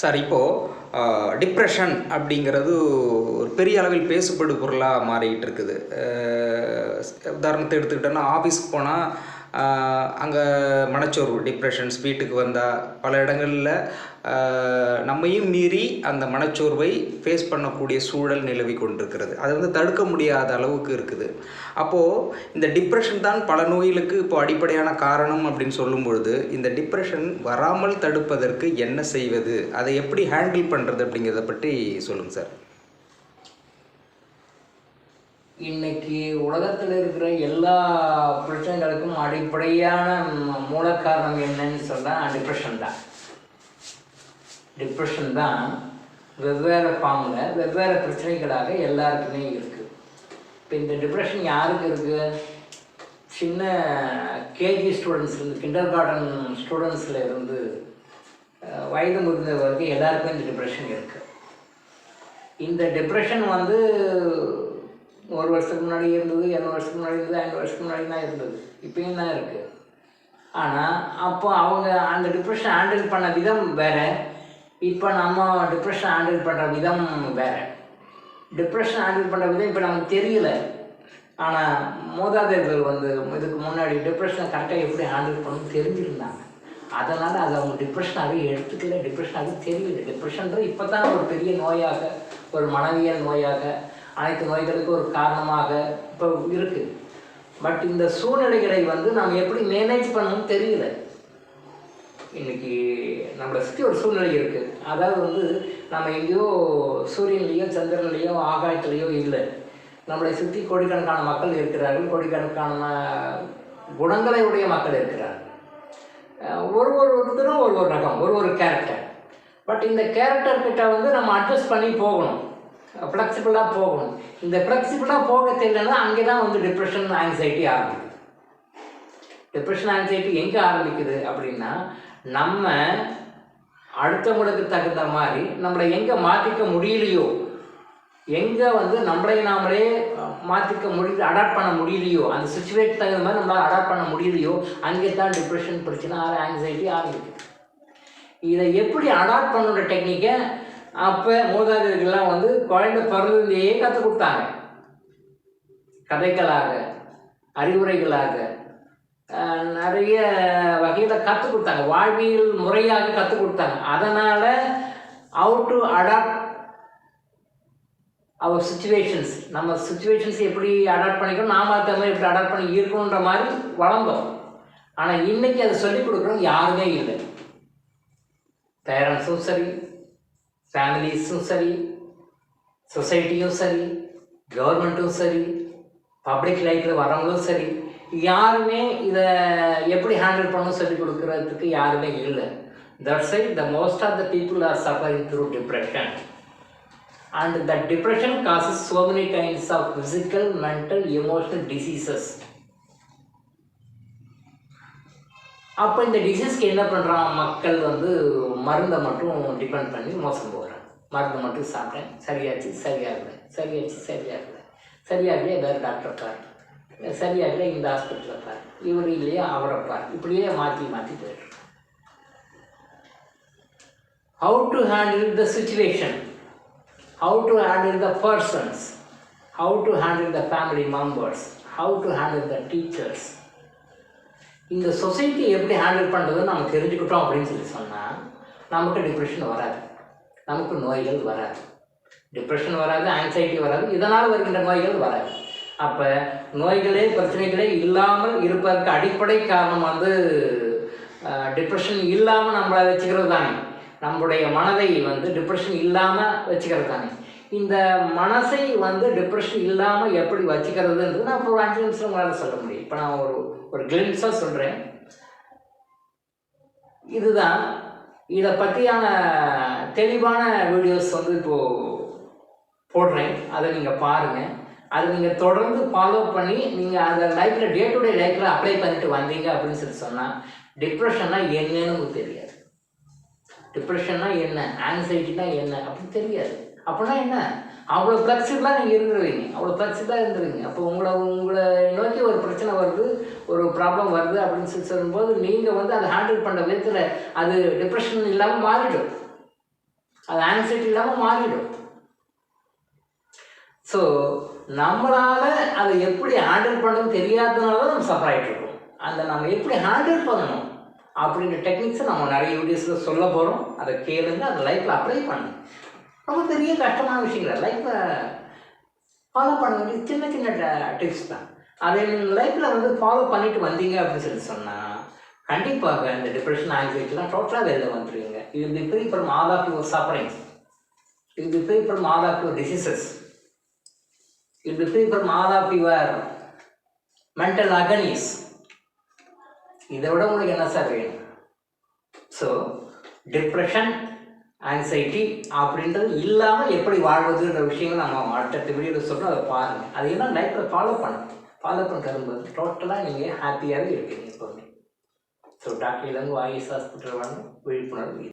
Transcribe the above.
Sir இப்போது depression அப்படிங்கிறது ஒரு பெரிய அளவில் பேசுபடு பொருளாக மாறிக்கிட்டு இருக்குது. உதாரணத்தை எடுத்துக்கிட்டோன்னா ஆஃபீஸ்க்கு போனால் அங்கே மனச்சோர்வு டிப்ரெஷன்ஸ் வீட்டுக்கு வந்தால் பல இடங்களில் நம்மையும் மீறி அந்த மனச்சோர்வை ஃபேஸ் பண்ணக்கூடிய சூழல் நிலவி கொண்டிருக்கிறது. அது வந்து தடுக்க முடியாத அளவுக்கு இருக்குது. அப்போது இந்த டிப்ரெஷன் தான் பல நோய்களுக்கு இப்போ அடிப்படையான காரணம் அப்படின்னு சொல்லும் பொழுது இந்த டிப்ரெஷன் வராமல் தடுப்பதற்கு என்ன செய்வது? அதை எப்படி ஹேண்டில் பண்ணுறது அப்படிங்கிறத பற்றி சொல்லுங்கள் சார் இன்னைக்கு உலகத்தில் இருக்கிற எல்லா பிரச்சனைகளுக்கும் அடிப்படையான மூல காரணம் என்னன்னு சொன்னால் டிப்ரெஷன் தான். டிப்ரெஷன் தான் வெவ்வேறு ஃபார்மில் வெவ்வேறு பிரச்சனைகளாக எல்லாருக்குமே இருக்குது இப்போ இந்த டிப்ரெஷன் யாருக்கு இருக்குது சின்ன கேஜி ஸ்டூடெண்ட்ஸ்லேருந்து கிண்டர் கார்டன் ஸ்டூடெண்ட்ஸில் இருந்து வயது முதிர்ந்த வரைக்கும் எல்லாருக்கும் இந்த டிப்ரெஷன் இருக்குது இந்த டிப்ரெஷன் வந்து ஒரு வருஷத்துக்கு முன்னாடி இருந்தது இரநூறு வருஷத்துக்கு முன்னாடி இருந்தது ஐநூறு வருஷத்துக்கு முன்னாடி தான் இருந்தது. இப்பயும் தான் இருக்குது ஆனால் அப்போ அவங்க அந்த டிப்ரெஷன் ஹேண்டில் பண்ண விதம் வேறு. இப்போ நம்ம டிப்ரெஷன் ஹேண்டில் பண்ணுற விதம் வேறு. டிப்ரெஷன் ஹேண்டில் பண்ணுற விதம் இப்போ நமக்கு தெரியல. ஆனால் மூதாதையர்கள் வந்து இதுக்கு முன்னாடி டிப்ரெஷனை கரெக்டாக எப்படி ஹேண்டில் பண்ணணும்னு தெரிஞ்சிருந்தாங்க. அதனால் அதை அவங்க டிப்ரெஷனாகவே எடுத்துக்கல. டிப்ரெஷனாகவே தெரியல. டிப்ரெஷன்றது இப்போ தான் ஒரு பெரிய நோயாக ஒரு மனவியல் நோயாக அனைத்து நோய்களுக்கும் ஒரு காரணமாக இப்போ இருக்குது பட் இந்த சூழ்நிலைகளை வந்து நம்ம எப்படி மேனேஜ் பண்ணணும்னு தெரியல. இன்னைக்கு நம்மளை சுற்றி ஒரு சூழ்நிலை இருக்குது அதாவது வந்து நம்ம எங்கேயோ சூரியன்லேயோ சந்திரன்லேயோ ஆகாயத்துலேயோ இல்லை. நம்மளை சுற்றி கோடிக்கணக்கான மக்கள் இருக்கிறார்கள். கோடிக்கணக்கான குணங்களை உடைய மக்கள் இருக்கிறார்கள். ஒரு ஒரு ஒருத்தரும் ஒரு ஒரு ரகம் ஒரு ஒரு கேரக்டர் பட் இந்த கேரக்டர் கிட்ட வந்து நம்ம அட்ஜஸ்ட் பண்ணி போகணும். ஃப்ளெக்சிபிளாக போகணும். இந்த ஃப்ளெக்சிபிளாக போக தெரியலன்னா அங்கே தான் வந்து டிப்ரெஷன் ஆங்ஸைட்டி ஆரம்பிக்குது. டிப்ரெஷன் ஆங்ஸைட்டி எங்கே ஆரம்பிக்குது அப்படின்னா நம்ம அடுத்தவங்களுக்கு தகுந்த மாதிரி நம்மளை எங்கே மாற்றிக்க முடியலையோ எங்கே வந்து நம்மளை நாமளே மாற்றிக்க முடியல அடாப்ட் பண்ண முடியலையோ அந்த சுச்சுவேஷன் தகுந்த மாதிரி நம்மளால் அடாப்ட் பண்ண முடியலையோ அங்கே தான் டிப்ரெஷன் பிரச்சனை ஆங்ஸைட்டி ஆரம்பிக்குது. இதை எப்படி அடாப்ட் பண்ணுற டெக்னிக்கை அப்போ மூதாதையர்கள்லாம் வந்து குழந்தை பிறந்ததுலேயே கற்றுக் கொடுத்தாங்க. கதைகளாக அறிவுரைகளாக நிறைய வகையில் கற்றுக் கொடுத்தாங்க. வாழ்வியல் முறையாக கற்றுக் கொடுத்தாங்க. அதனால் how to adapt our situations நம்ம சுச்சுவேஷன்ஸ் எப்படி அடாப்ட் பண்ணிக்கணும் நாம அதுக்கு மாதிரி எப்படி அடாப்ட் பண்ணி இருக்கணுன்ற மாதிரி வளர்ந்தோம். ஆனால் இன்றைக்கி அதை சொல்லிக் கொடுக்குறவங்க யாருமே இல்லை. பேரண்ட்ஸும் சரி ஃபேமிலிஸும் சரி சொசைட்டியும் சரி கவர்மெண்ட்டும் சரி பப்ளிக் லைஃப்பில் வரவங்களும் சரி யாருமே இதை எப்படி ஹேண்டில் பண்ணணும் சொல்லி கொடுக்குறதுக்கு யாருமே இல்லை. That's side the most of the people are suffering through depression and the depression causes so many kinds of physical mental emotional diseases அப்போ இந்த டிசீஸ்க்கு என்ன பண்ணுறான் மக்கள் வந்து மருந்தை மட்டும் டிபெண்ட் பண்ணி மோசம் போகிறாங்க மருந்தை மட்டும் சாப்பிட்டேன். சரியாச்சு சரியாகல. சரியாச்சு சரியாகல. சரியாகலையே வேறு டாக்டரை பாரு. சரியாகல இந்த ஹாஸ்பிட்டலில் பாரு. இவர் இல்லையா அவரை பாரு. இப்படியே மாற்றி மாற்றி போயிட்டு how to handle the situation how to handle the persons how to handle the family members how to handle the teachers இந்த சொசைட்டி எப்படி ஹேண்டில் பண்ணுறதுன்னு நம்ம தெரிஞ்சுக்கிட்டோம் அப்படின்னு சொல்லி சொன்னால் நமக்கு டிப்ரெஷன் வராது. நமக்கு நோய்கள் வராது. டிப்ரெஷன் வராது ஆங்ஸைட்டி வராது இதனால் வருகின்ற நோய்கள் வராது. அப்போ நோய்களே பிரச்சனைகளே இல்லாமல் இருப்பதற்கு அடிப்படை காரணம் வந்து டிப்ரெஷன் இல்லாமல் நம்மளை வச்சுக்கிறது தானே. நம்முடைய மனதை வந்து டிப்ரெஷன் இல்லாமல் வச்சுக்கிறது தானே. இந்த மனசை வந்து டிப்ரெஷன் இல்லாமல் எப்படி வச்சுக்கிறதுன்றது நான் இப்போ ஒரு அஞ்சு நிமிஷம் உங்களால் சொல்ல முடியும். இப்போ நான் ஒரு ஒரு கிளிம்ஸாக சொல்கிறேன் இதுதான் இதை பற்றியான தெளிவான வீடியோஸ் வந்து இப்போது போடுறேன். அதை நீங்கள் பாருங்கள் அதை நீங்கள் தொடர்ந்து ஃபாலோ பண்ணி நீங்கள் அதை லைஃப்பில் டே டு டே லைஃப்பில் அப்ளை பண்ணிட்டு வந்தீங்க அப்படின்னு சொல்லி சொன்னால் டிப்ரெஷன்னா என்னன்னு உங்களுக்கு தெரியாது. டிப்ரெஷன்னா என்ன? ஆங்ஸைட்டினா என்ன? அப்படின்னு தெரியாது. அப்படின்னா என்ன? அவ்வளோ ஃப்ளெக்சிபிளாக நீங்கள் இருந்துருவீங்க. அவ்வளோ ஃப்ளெக்சிபிளாக இருந்துருவீங்க. அப்போ உங்களை உங்களை நோக்கி ஒரு பிரச்சனை வருது ஒரு ப்ராப்ளம் வருது அப்படின்னு சொல்லி சொல்லும்போது நீங்கள் வந்து அதை ஹேண்டில் பண்ணுற விதத்தில் அது டிப்ரெஷன் இல்லாமல் மாறிடும். அது ஆன்சைட்டி இல்லாமல் மாறிடும். ஸோ நம்மளால் அதை எப்படி ஹேண்டில் பண்ணணும் தெரியாததுனால தான் நம்ம சஃபர் இருக்கோம். அந்த நம்ம எப்படி ஹேண்டில் பண்ணணும் அப்படின்ற டெக்னிக்ஸை நம்ம நிறைய வீடியோஸில் சொல்ல போகிறோம் அதை கேளுங்க அதை லைஃப்பில் அப்ளை பண்ணுங்க. ரொம்ப பெரிய கஷ்டமான விஷயங்கள். லைஃப்பில் ஃபாலோ பண்ண வேண்டிய சின்ன சின்ன டிப்ஸ் தான். அதை லைஃப்பில் வந்து ஃபாலோ பண்ணிட்டு வந்தீங்க அப்படின்னு சொல்லி சொன்னால் கண்டிப்பாக இந்த டிப்ரெஷன் ஆங்ஸைட்டிலாம் டோட்டலாக வெளில வந்துடுவீங்க இது the free from all of your sufferings இது the free from all of your diseases இது the free from all of your mental agonies இதை விட உங்களுக்கு என்ன சார் வேணும்? ஸோ டிப்ரெஷன் ஆங்ஸைட்டி அப்படின்றது இல்லாமல் எப்படி வாழ்வதுன்ற விஷயங்கள் நம்ம அடுத்தடுத்த வீடியோவில் சொல்கிறோம் அதை பாருங்கள் அதையெல்லாம் லைஃப்பில் ஃபாலோ பண்ணுங்க ஃபாலோ பண்ண. தரும்போது டோட்டலாக நீங்கள் ஹாப்பியாகவே இருப்பீங்க எப்போதுமே. So doctor Ilangu I S hospital வாங்க விழிப்புணர்வு